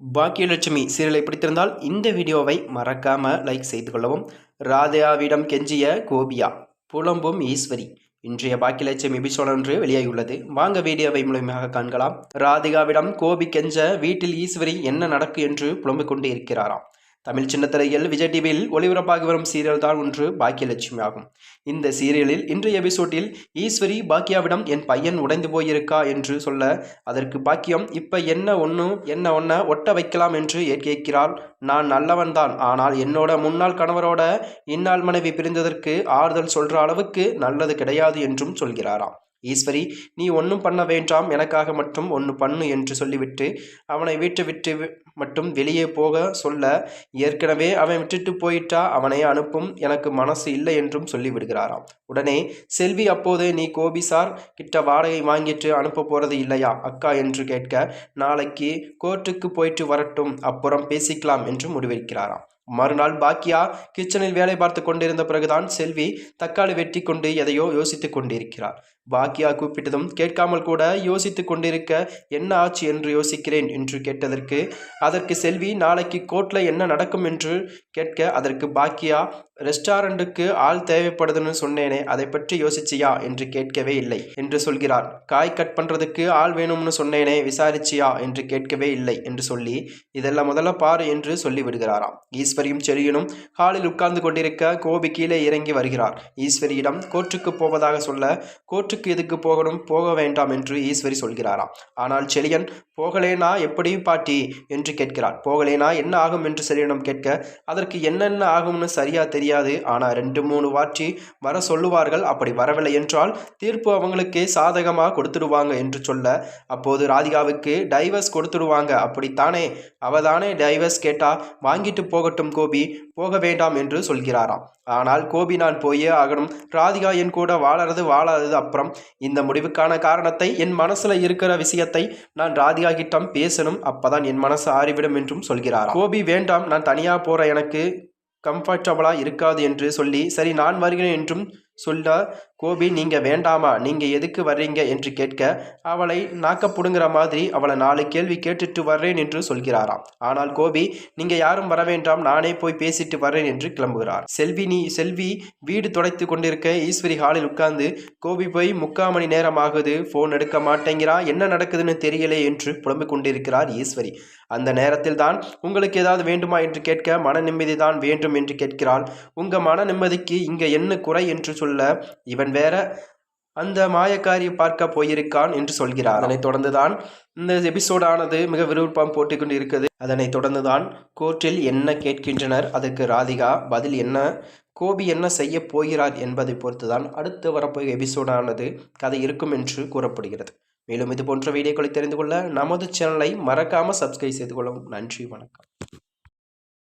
பாக்கியலட்சுமி சீரியலை பிடித்திருந்தால் இந்த வீடியோவை மறக்காம லைக் செய்து கொள்ளவும். ராதையாவிடம் கெஞ்சிய கோபியா புலம்பும் ஈஸ்வரி இன்றைய பாக்கியலட்சுமி எபிசோட் ஒன்று வெளியாகியுள்ளது. வாங்க வீடியோவை முழுமையாக காண்கலாம். ராதிகாவிடம் கோபி கெஞ்ச வீட்டில் ஈஸ்வரி என்ன நடக்கு என்று புலம்பிக் கொண்டு இருக்கிறாராம் தமிழ் சின்னத்திரையில் விஜய் டிவியில் ஒளிபரப்பாகி வரும் சீரியல் தான் ஒன்று பாக்கியலட்சுமி ஆகும். இந்த சீரியலில் இன்றைய எபிசோட்டில் ஈஸ்வரி பாக்கியாவிடம் என் பையன் உடைந்து போயிருக்கா என்று சொல்ல அதற்கு பாக்கியம் இப்போ என்ன ஒன்று என்ன ஒன்ன ஒட்ட வைக்கலாம் என்று கேட்கிறாள் நான் நல்லவன்தான் ஆனால் என்னோட முன்னாள் கணவரோட இந்நாள் மனைவி பிரிந்ததற்கு ஆறுதல் சொல்கிற அளவுக்கு நல்லது கிடையாது என்றும் சொல்கிறாராம். ஈஸ்வரி நீ ஒன்றும் பண்ண வேண்டாம் எனக்காக மட்டும் ஒன்று பண்ணு என்று சொல்லிவிட்டு அவனை வீட்டை விட்டு மட்டும் வெளியே போக சொல்ல ஏற்கனவே அவன் விட்டுட்டு போயிட்டா அவனை அனுப்பும் எனக்கு மனசு இல்லை என்றும் சொல்லிவிடுகிறாராம். உடனே செல்வி அப்போது நீ கோபி சார் கிட்ட வாடகை வாங்கிட்டு அனுப்ப போறது இல்லையா அக்கா? என்று கேட்க நாளைக்கு கோர்ட்டுக்கு போயிட்டு வரட்டும் அப்புறம் பேசிக்கலாம் என்று முடிவெடுக்கிறாராம். மறுநாள் பாக்கியா கிச்சனில் வேலை பார்த்து கொண்டிருந்த பிறகுதான் செல்வி தக்காளி வெட்டி கொண்டு எதையோ யோசித்துக் கொண்டிருக்கிறார். பாக்கியா கூப்பிட்டதும் கேட்காமல் கூட யோசித்து கொண்டிருக்க என்ன ஆச்சு என்று யோசிக்கிறேன் என்று கேட்டதற்கு அதற்கு செல்வி நாளைக்கு கோர்ட்டில் என்ன நடக்கும் என்று? கேட்க அதற்கு பாக்கியா ரெஸ்டாரண்ட்டுக்கு ஆள் தேவைப்படுதுன்னு சொன்னேனே அதை பற்றி யோசிச்சியா? என்று கேட்கவே இல்லை. என்று சொல்கிறார். காய் கட் பண்ணுறதுக்கு ஆள் வேணும்னு சொன்னேனே விசாரிச்சியா? என்று கேட்கவே இல்லை என்று சொல்லி இதெல்லாம் முதல்ல பாரு என்று சொல்லிவிடுகிறாராம். ஈஸ்வரியும் செரியனும் ஹாலில் உட்கார்ந்து கொண்டிருக்க கோபி கீழே இறங்கி வருகிறார். ஈஸ்வரியிடம் கோர்ட்டுக்கு போவதாக சொல்ல கோர்ட்டுக்கு எதுக்கு போகணும்? போக வேண்டாம் என்று ஈஸ்வரி சொல்கிறாராம். ஆனால் செழியன் போகலேனா எப்படி பாட்டி? என்று கேட்கிறார். போகலேனா என்ன ஆகும்? என்று செழியனும் கேட்க அதற்கு என்னென்ன ஆகும்னு சரியா தெரியாது. ஆனால் ரெண்டு மூணு வாட்சி வர சொல்லுவார்கள். அப்படி வரவில்லை என்றால் தீர்ப்பு அவங்களுக்கே சாதகமாக கொடுத்துடுவாங்க என்று சொல்ல அப்போது ராதிகாவுக்கு டைவர்ஸ் கொடுத்துடுவாங்க. அப்படித்தானே? அவதானே டைவர்ஸ் கேட்டா வாங்கிட்டு போகட்டும் கோபி போக வேண்டாம் என்று சொல்கிறாராம். ஆனால் கோபி நான் போயே ஆகணும். ராதிகா என் கூட வாழறது வாழாதது அப்புறம் இந்த முடிவுக்கான காரணத்தை என் மனசுல இருக்கிற விஷயத்தை நான் ராதிகா கிட்டம் பேசணும். அப்பதான் என் மனசு ஆறிவிடும் என்றும் சொல்கிறார் கோபி வேண்டாம். நான் தனியா போற எனக்கு. கம்ஃபர்டபுளாக இருக்காது என்று சொல்லி சரி நான் வருகிறேன் என்றும் சொல்ல கோபி நீங்கள் வேண்டாமா? நீங்கள் எதுக்கு வர்றீங்க என்று கேட்க அவளை நாக்கப்புடுங்கிற மாதிரி அவளை நாலு கேள்வி கேட்டுட்டு வர்றேன் என்று சொல்கிறாராம். ஆனால் கோபி நீங்கள் யாரும் வர வேண்டாம் நானே போய் பேசிட்டு வர்றேன் என்று கிளம்புகிறார். செல்வி நீ செல்வி வீடு துடைத்து கொண்டிருக்க ஈஸ்வரி ஹாலில் உட்கார்ந்து கோபி போய் முக்கால் மணி நேரம் ஆகுது ஃபோன் எடுக்க மாட்டேங்கிறா என்ன நடக்குதுன்னு தெரியலே என்று புலம்பிக் கொண்டிருக்கிறார் ஈஸ்வரி. அந்த நேரத்தில் தான் உங்களுக்கு ஏதாவது வேண்டுமா? என்று கேட்க மன நிம்மதி தான் வேண்டும் என்று கேட்கிறாள். உங்க மன நிம்மதிக்கு இங்க என்ன குறை? என்று சொல்ல இவன் வேற அந்த மாயக்காரியை பார்க்க போயிருக்கான் என்று சொல்கிறார். அதனைத் தொடர்ந்துதான் இந்த எபிசோடானது மிக விருப்பம் போட்டு கொண்டு இருக்குது அதனைத் தொடர்ந்துதான் கோர்ட்டில் என்ன கேட்கின்றனர்? அதற்கு ராதிகா பதில் என்ன? கோபி என்ன செய்ய போகிறார் என்பதை பொறுத்துதான் அடுத்து வரப்போகிற எபிசோடானது கதை இருக்கும் என்று கூறப்படுகிறது. மேலும் இது போன்ற வீடியோக்களை தெரிந்து கொள்ள நமது சேனலை மறக்காமல் சப்ஸ்கிரைப் செய்து கொள்ளவும். நன்றி வணக்கம்.